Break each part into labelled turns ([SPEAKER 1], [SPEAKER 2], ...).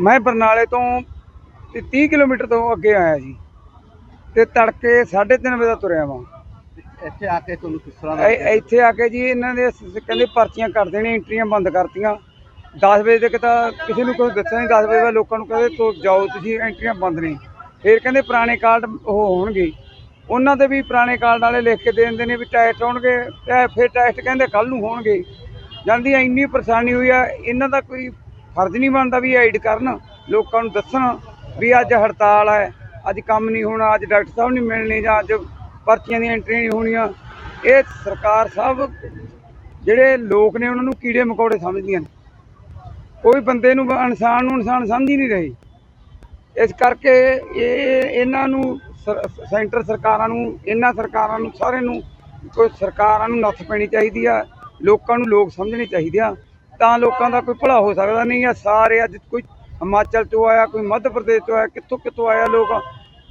[SPEAKER 1] ਮੈਂ ਬਰਨਾਲੇ ਤੋਂ 30 ਕਿਲੋਮੀਟਰ ਤੋਂ ਅੱਗੇ ਆਇਆ ਜੀ। ਤੇ ਤੜਕੇ 3:30 ਵਜੇ ਦਾ ਤੁਰਿਆ ਵਾਂ।
[SPEAKER 2] ਇੱਥੇ ਆ ਕੇ ਤੁਹਾਨੂੰ ਕਿਸ ਤਰ੍ਹਾਂ
[SPEAKER 1] ਇ- ਇੱਥੇ ਆ ਕੇ ਜੀ ਇਹਨਾਂ ਦੇ ਸ- ਕਹਿੰਦੇ ਪਰਚੀਆਂ ਕਰ ਦੇਣੀਆਂ ਐਂਟਰੀਆਂ ਬੰਦ ਕਰਤੀਆਂ। 10 ਵਜੇ ਤੱਕ ਤਾਂ ਕਿਸੇ ਨੂੰ ਕੋਈ ਦੱਸਿਆ ਨਹੀਂ 10 ਵਜੇ ਬਾਅਦ ਲੋਕਾਂ ਨੂੰ ਕਹਿੰਦੇ ਤੋ ਜਾਓ ਤੁਸੀਂ ਐਂਟਰੀਆਂ ਬੰਦ ਨੇ। ਫਿਰ ਕਹਿੰਦੇ ਪੁਰਾਣੇ ਕਾਰਡ ਉਹ ਹੋਣਗੇ। ਉਹਨਾਂ ਦੇ ਵੀ ਪੁਰਾਣੇ ਕਾਰਡ ਵਾਲੇ ਲਿਖ ਕੇ ਦੇ ਦਿੰਦੇ ਨੇ ਵੀ ਟੈਸਟ ਹੋਣਗੇ ਤੇ ਫਿਰ ਟੈਸਟ ਕਹਿੰਦੇ ਕੱਲ ਨੂੰ ਹੋਣਗੇ। ਜਾਂਦੀ ਇੰਨੀ ਪਰੇਸ਼ਾਨੀ ਹੋਈ ਆ ਇਹਨਾਂ ਦਾ ਕੋਈ ਫਰਜ਼ ਨਹੀਂ ਬਣਦਾ ਵੀ ਐਡ ਕਰਨ, ਲੋਕਾਂ ਨੂੰ ਦੱਸਣ ਵੀ ਅੱਜ ਹੜਤਾਲ ਹੈ, ਅੱਜ ਕੰਮ ਨਹੀਂ ਹੋਣਾ, ਅੱਜ ਡਾਕਟਰ ਸਾਹਿਬ ਨਹੀਂ ਮਿਲਣੇ ਜਾਂ ਅੱਜ ਪਰਚੀਆਂ ਦੀਆਂ ਐਂਟਰੀਆਂ ਨਹੀਂ ਹੋਣੀਆਂ। ਇਹ ਸਰਕਾਰ ਸਭ ਜਿਹੜੇ ਲੋਕ ਨੇ ਉਹਨਾਂ ਨੂੰ ਕੀੜੇ ਮਕੌੜੇ ਸਮਝਦੀਆਂ ਨੇ। ਕੋਈ ਬੰਦੇ ਨੂੰ ਇਨਸਾਨ ਨੂੰ ਇਨਸਾਨ ਸਮਝ ਹੀ ਨਹੀਂ ਰਹੀ। ਇਸ ਕਰਕੇ ਇਹ, ਇਹਨਾਂ ਨੂੰ ਸੈਂਟਰ ਸਰਕਾਰਾਂ ਨੂੰ, ਇਹਨਾਂ ਸਰਕਾਰਾਂ ਨੂੰ ਸਾਰੇ ਨੂੰ, ਕੋਈ ਸਰਕਾਰਾਂ ਨੂੰ ਨੱਥ ਪੈਣੀ ਚਾਹੀਦੀ ਆ, ਲੋਕਾਂ ਨੂੰ ਲੋਕ ਸਮਝਣੇ ਚਾਹੀਦੇ ਆ। ਤਾਂ ਲੋਕਾਂ ਦਾ ਕੋਈ ਭਲਾ ਹੋ ਸਕਦਾ ਨਹੀਂ ਆ ਸਾਰੇ ਅੱਜ ਕੋਈ ਹਿਮਾਚਲ ਤੋਂ ਆਇਆ ਕੋਈ ਮੱਧ ਪ੍ਰਦੇਸ਼ ਤੋਂ ਆਇਆ ਕਿੱਥੋਂ ਕਿੱਥੋਂ ਆਇਆ ਲੋਕ?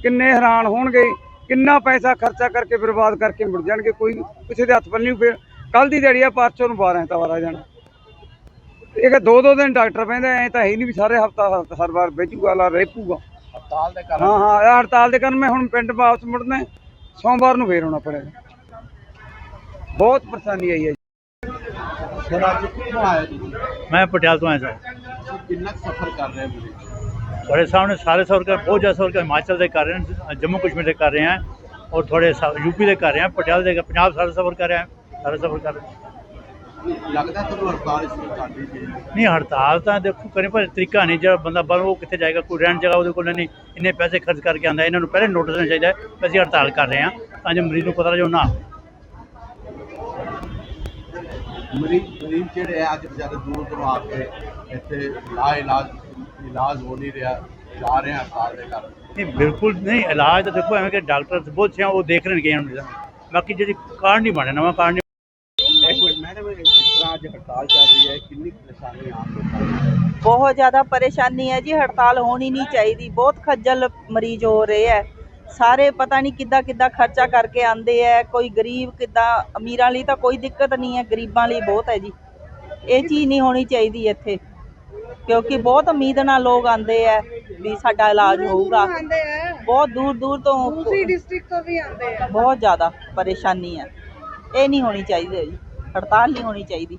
[SPEAKER 1] ਕਿੰਨੇ ਹੈਰਾਨ ਹੋਣਗੇ ਕਿੰਨਾ ਪੈਸਾ ਖਰਚਾ ਕਰਕੇ ਬਰਬਾਦ ਕਰਕੇ ਮੁੜ ਜਾਣਗੇ? ਕੋਈ ਕਿਸੇ ਦੇ ਹੱਥ ਪੱਲੇ ਨਹੀਂ ਫਿਰ। ਕੱਲ ਦੀ ਦਿਹਾੜੀ ਆ ਪਰਸੋਂ ਨੂੰ 12 ਐਤਵਾਰ ਆ ਜਾਣਾ। ਇਹ ਦੋ ਦੋ ਦਿਨ ਡਾਕਟਰ ਕਹਿੰਦੇ ਐ ਤਾਂ ਹੈ ਨਹੀਂ ਵੀ ਸਾਰੇ ਹਫਤਾ ਹਰ ਵਾਰ ਵੇਚੂਗਾ ਲਾ ਰੇਪੂਗਾ
[SPEAKER 2] ਹੜਤਾਲ ਦੇ ਕਾਰਨ।
[SPEAKER 1] ਹਾਂ ਹਾਂ ਇਹ ਹੜਤਾਲ ਦੇ ਕਾਰਨ ਮੈਂ ਹੁਣ ਪਿੰਡ ਵਾਪਸ ਮੁੜਨਾ। ਸੋਮਵਾਰ ਨੂੰ ਫੇਰ ਆਉਣਾ ਪੜੇਗਾ ਬਹੁਤ ਪਰੇਸ਼ਾਨੀ ਆਈ ਹੈ।
[SPEAKER 2] ਸਰ ਅੱਜ ਕਿੱਥੋਂ ਆਏ ਤੁਸੀਂ?
[SPEAKER 3] ਮੈਂ ਪਟਿਆਲਾ ਤੋਂ ਆਇਆ ਸਰ।
[SPEAKER 2] ਤੁਸੀਂ ਕਿੰਨਾ ਕੁ ਸਫ਼ਰ ਕਰ ਰਹੇ ਹੋ ਵੀਰੇ?
[SPEAKER 3] ਤੁਹਾਡੇ ਸਾਹਮਣੇ ਸਾਰੇ ਸਫ਼ਰ ਕਰ ਬਹੁਤ ਜ਼ਿਆਦਾ ਸਫ਼ਰ ਕਰ ਹਿਮਾਚਲ ਦੇ ਕਰ ਰਹੇ ਹਾਂ ਜੰਮੂ ਕਸ਼ਮੀਰ ਦੇ ਕਰ ਰਹੇ ਹਾਂ ਔਰ ਥੋੜੇ ਯੂਪੀ ਦੇ ਕਰ ਰਹੇ ਹਾਂ ਪਟਿਆਲਾ ਦੇ ਪੰਜਾਬ ਸਾਰੇ ਸਫ਼ਰ ਕਰ ਰਹੇ ਹਾਂ ਸਾਰੇ ਸਫ਼ਰ ਕਰ ਰਹੇ
[SPEAKER 2] ਲੱਗਦਾ ਤੁਹਾਨੂੰ ਹੜਤਾਲ ਇਸ ਨੂੰ ਕਰਨੀ ਚਾਹੀਦੀ
[SPEAKER 3] ਨਹੀਂ ਹੜਤਾਲ ਤਾਂ ਦੇਖੋ ਕਰੇ ਪਰ ਤਰੀਕਾ ਨਹੀਂ ਜਿਹੜਾ ਬੰਦਾ ਬਾਹਰੋਂ ਉਹ ਕਿੱਥੇ ਜਾਏਗਾ ਕੋਈ ਰਹਿਣ ਜਗ੍ਹਾ ਉਹਦੇ ਕੋਲ ਨਹੀਂ ਇੰਨੇ ਪੈਸੇ ਖਰਚ ਕਰਕੇ ਆਂਦਾ ਇਹਨਾਂ ਨੂੰ ਪਹਿਲੇ ਨੋਟਿਸ ਦੇਣਾ ਚਾਹੀਦਾ ਹੈ ਕਿ ਅਸੀਂ ਹੜਤਾਲ ਕਰ ਰਹੇ ਹਾਂ ਤਾਂ ਜੋ ਮਰੀਜ਼ ਨੂੰ ਪਤਾ ਲੱਗੇ ਉਹ ਨਾ
[SPEAKER 2] ਮਰੀਜ਼ ਮਰੀਜ਼ ਜਿਹੜੇ ਆ ਅੱਜ ਵਿਚਾਰੇ ਦੂਰ ਦੂਰ ਆ ਕੇ ਇੱਥੇ ਲਾ ਇਲਾਜ ਇਲਾਜ ਹੋ ਨਹੀਂ ਰਿਹਾ ਜਾ ਰਹੇ ਆ ਹੜਤਾਲ ਦੇ ਕਾਰਨ
[SPEAKER 3] ਨਹੀਂ ਬਿਲਕੁਲ ਨਹੀਂ ਇਲਾਜ ਤਾਂ ਦੇਖੋ ਐਵੇਂ ਕਿ ਡਾਕਟਰ ਬਹੁਤ ਸੇ ਆ, ਉਹ ਦੇਖ ਰਹੇ ਨੇ। ਕਿ ਇਹਨਾਂ ਬਾਕੀ ਜਿਹੜੀ ਕਾਰਡ ਨਹੀਂ ਬਣਿਆ ਨਵਾਂ
[SPEAKER 2] ਮਿੰਟ ਮੈਡਮ ਜਿਸ ਤਰ੍ਹਾਂ ਅੱਜ ਹੜਤਾਲ ਚੱਲ ਰਹੀ ਹੈ ਕਿੰਨੀ ਕੁ ਪਰੇਸ਼ਾਨੀ ਆਮ ਲੋਕਾਂ ਨੂੰ
[SPEAKER 4] ਬਹੁਤ ਜ਼ਿਆਦਾ ਪਰੇਸ਼ਾਨੀ ਹੈ ਜੀ ਹੜਤਾਲ ਹੋਣੀ ਨਹੀਂ ਚਾਹੀਦੀ ਬਹੁਤ ਖੱਜਲ ਮਰੀਜ਼ ਹੋ ਰਹੇ ਹੈ। ਸਾਰੇ ਪਤਾ ਨਹੀਂ ਕਿੱਦਾਂ ਕਿੱਦਾਂ ਖਰਚਾ ਕਰਕੇ ਆਂਦੇ ਹੈ ਕੋਈ ਗਰੀਬ ਕਿੱਦਾਂ ਅਮੀਰਾਂ ਲਈ ਤਾਂ ਕੋਈ ਦਿੱਕਤ ਨਹੀਂ ਹੈ ਗਰੀਬਾਂ ਲਈ ਬਹੁਤ ਹੈ ਜੀ। ਇਹ ਚੀਜ਼ ਨਹੀਂ ਹੋਣੀ ਚਾਹੀਦੀ ਇੱਥੇ ਕਿਉਂਕਿ ਬਹੁਤ ਉਮੀਦ ਨਾਲ ਲੋਕ ਆਂਦੇ ਹੈ ਵੀ ਸਾਡਾ ਇਲਾਜ ਹੋਊਗਾ। ਬਹੁਤ ਦੂਰ ਦੂਰ ਤੋਂ
[SPEAKER 5] ਦੂਸਰੀ ਡਿਸਟ੍ਰਿਕਟ ਤੋਂ ਵੀ ਆਉਂਦੇ ਆ।
[SPEAKER 4] ਬਹੁਤ ਜ਼ਿਆਦਾ ਪਰੇਸ਼ਾਨੀ ਹੈ ਇਹ ਨਹੀਂ ਹੋਣੀ ਚਾਹੀਦੀ ਜੀ ਹੜਤਾਲ ਨਹੀਂ ਹੋਣੀ ਚਾਹੀਦੀ।